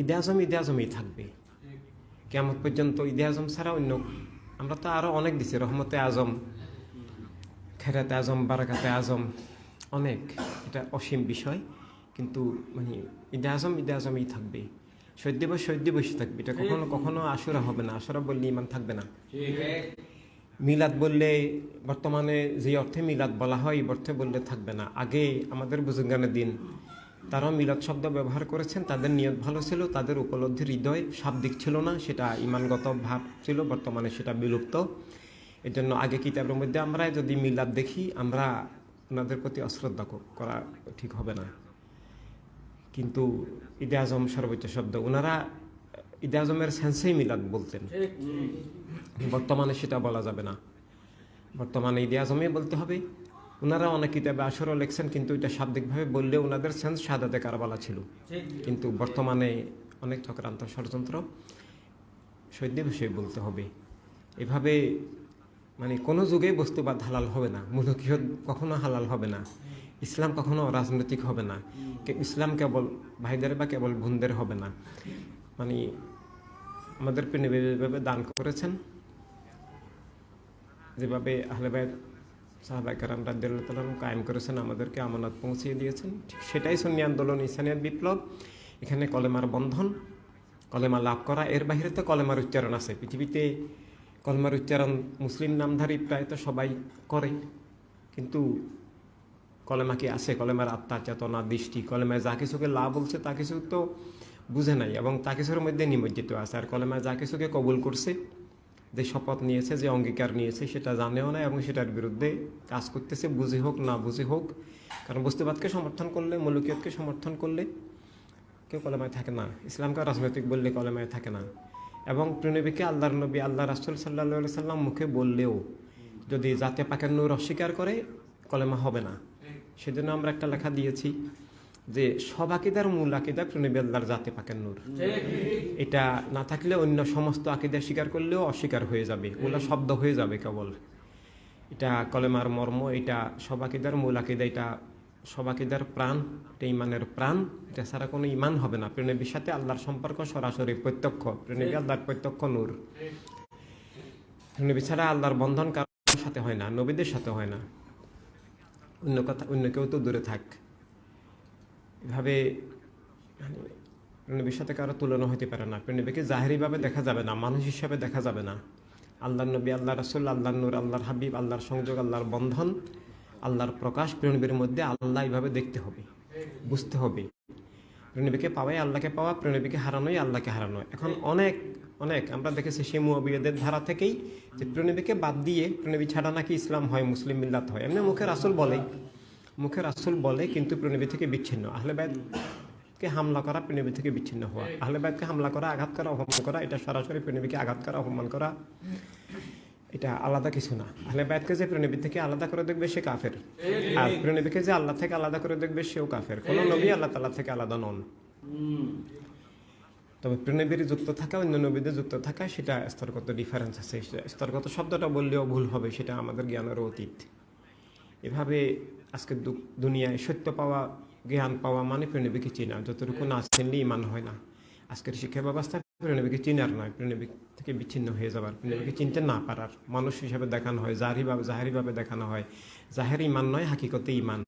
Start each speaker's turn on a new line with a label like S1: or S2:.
S1: ঈদে আজম ঈদে আজমই থাকবে। কেমন পর্যন্ত ঈদে আজম ছাড়া অন্য আমরা তো আরও অনেক দিছি রহমতে আজম খেরাতে আজম বারাকাতে আজম অনেক। এটা অসীম বিষয় কিন্তু মানে ঈদে আজম ঈদে আজমই থাকবে। শহীদ দিবস শহীদ দিবসই থাকবে। এটা কখনো কখনো আশুরা হবে না। আশুরা বললে ইমান থাকবে না। মিলাদ বললে বর্তমানে যে অর্থে মিলাদ বলা হয় এই অর্থে বললে থাকবে না। আগে আমাদের বুজুর্গানের দিন তারাও মিলাদ শব্দ ব্যবহার করেছেন, তাদের নিয়ত ভালো ছিল, তাদের উপলব্ধির হৃদয় শাব্দিক ছিল না, সেটা ইমানগত ভাব ছিল, বর্তমানে সেটা বিলুপ্ত। এর জন্য আগে কিতাবের মধ্যে আমরা যদি মিলাদ দেখি, আমরা ওনাদের প্রতি অশ্রদ্ধা করা ঠিক হবে না। কিন্তু ঈদে আজম সর্বোচ্চ শব্দ, ওনারা ঈদে আজমের সেন্সেই মিলাদ বলতেন। বর্তমানে সেটা বলা যাবে না। বর্তমানে ঈদে আজমে বলতে হবে। ওনারা অনেক কিতাবে আসরও লেখছেন, কিন্তু এটা শাব্দিকভাবে বললে ওনাদের সেন্স সাদাতে কারবালা ছিল। কিন্তু বর্তমানে অনেক চক্রান্ত ষড়যন্ত্র শহীদ দিবসে বলতে হবে। এভাবে মানে কোনো যুগে বস্তুবাদ হালাল হবে না মূলকীয় কখনো হালাল হবে না, ইসলাম কখনো রাজনৈতিক হবে না ইসলাম কেবল ভাইদের বা কেবল বোনদের হবে না। মানে আমাদের প্রেমীভাবে দান করেছেন। যেভাবে আহলেবায়ত সাহাবাই কারাম রাজ্লাম কায়েম করেছেন, আমাদেরকে আমানত পৌঁছিয়ে দিয়েছেন। ঠিক সেটাই সন্নি আন্দোলন ইসানিয়াত বিপ্লব। এখানে কলেমার বন্ধন, কলেমা লাভ করা। এর বাইরে তো কলেমার উচ্চারণ আছে। পৃথিবীতে কলেমার উচ্চারণ মুসলিম নামধারী প্রায় তো সবাই করে। কিন্তু কলেমা কি আছে? কলেমার আত্মা, চেতনা, দৃষ্টি, কলেমায় যা কিছুকে লাভ বলছে, তা কিছু তো বুঝে নাই এবং তা কিছুর মধ্যে নিমজ্জিত আছে। আর কলেমায় যা কিছুকে কবুল করছে যে শপথ নিয়েছে, যে অঙ্গীকার নিয়েছে, সেটা জানেও না এবং সেটার বিরুদ্ধে কাজ করতেছে, বুঝে হোক না বুঝে হোক। কারণ বস্তুবাদকে সমর্থন করলে, মৌলিকীয়তকে সমর্থন করলে কেউ কলেমায় থাকে না। ইসলামকে রাজনৈতিক বললে কলেমায় থাকে না। এবং প্রণবীকে আল্লাহর নবী আল্লাহ রাসুল সাল্লাহ সাল্লাম মুখে বললেও যদি জাতে পাকের নূর অস্বীকার করে, কলেমা হবে না। সেজন্য আমরা একটা লেখা দিয়েছি যে সব আকিদার মূল আকিদা প্রণবী আল্লাহর জাতে পাকের নূর। এটা না থাকলে অন্য সমস্ত আকিদা স্বীকার করলেও অস্বীকার হয়ে যাবে, ওগুলো শব্দ হয়ে যাবে কেবল। এটা কলেমার মর্ম, এটা সব আকিদার মূল আকিদা, এটা সব আকিদার প্রাণ, এটা ইমানের প্রাণ। এটা ছাড়া কোনো ইমান হবে না। প্রেণবীর সাথে আল্লাহর সম্পর্ক সরাসরি প্রত্যক্ষ প্রেণবী আল্লাহর প্রত্যক্ষ নূর। প্রেণবী ছাড়া আল্লাহর বন্ধন কারোর সাথে হয় না, নবীদের সাথে হয় না। অন্য কথা, অন্য কেউ তো দূরে থাক। এভাবে মানে প্রেণবীর সাথে কারও তুলনা হতে পারে না। প্রেণবীকে জাহেরিভাবে দেখা যাবে না, মানুষ হিসাবে দেখা যাবে না। আল্লাহর নবী আল্লাহ রসুল আল্লাহ নূর, আল্লাহর হাবিব, আল্লাহর সংযোগ, আল্লাহর বন্ধন, আল্লাহর প্রকাশ প্রেণবীর মধ্যে আল্লাহ এইভাবে দেখতে হবে, বুঝতে হবে। প্রেণবীকে পাওয়াই আল্লাহকে পাওয়া, প্রেণবীকে হারানোই আল্লাহকে হারানো। এখন অনেক অনেক, আমরা দেখেছি সে মুয়াবিয়াদের ধারা থেকেই যে প্রেণবীকে বাদ দিয়ে প্রণবী ছাড়া নাকি ইসলাম হয়, মুসলিম মিল্লাত হয়। এমনি মুখের আসল বলে মুখের আসল বলে, কিন্তু প্রেণবী থেকে বিচ্ছিন্ন। আহলে কে হামলা করা প্রেণবী থেকে বিচ্ছিন্ন হওয়া। আহলে হামলা করা, আঘাত করা, অপমান করা, এটা সরাসরি প্রেণবীকে আঘাত করা, অপমান করা, এটা আলাদা কিছু না। আহলে বাইতকে যে প্রেণবী থেকে আলাদা করে দেখবে, সে কাফের। আর প্রেণবীকে যে আল্লাহ থেকে আলাদা করে দেখবে, সেও কাফের। কোনো নবী আল্লাহ তাআলা থেকে আলাদা নন। তবে প্রেণবীর যুক্ত থাকা, অন্য নবীদের যুক্ত থাকা, সেটা স্তরগত ডিফারেন্স আছে। স্তরগত শব্দটা বললেও ভুল হবে, সেটা আমাদের জ্ঞানের অতীত। এভাবে আজকে দুনিয়ায় সত্য পাওয়া, জ্ঞান পাওয়া মানে প্রেণবীকে চেনা যতটুকু না চিনলে ইমান হয় না। আজকের শিক্ষা ব্যবস্থা প্রেণবীকে চিনার নয় প্রেণবী থেকে বিচ্ছিন্ন হয়ে যাবার প্রেণবীকে চিনতে না পারার। মানুষ হিসাবে দেখানো হয়, জাহারিভাবে জাহারিভাবে দেখানো হয়। জাহের ইমান নয়, হাকিকতে ইমান।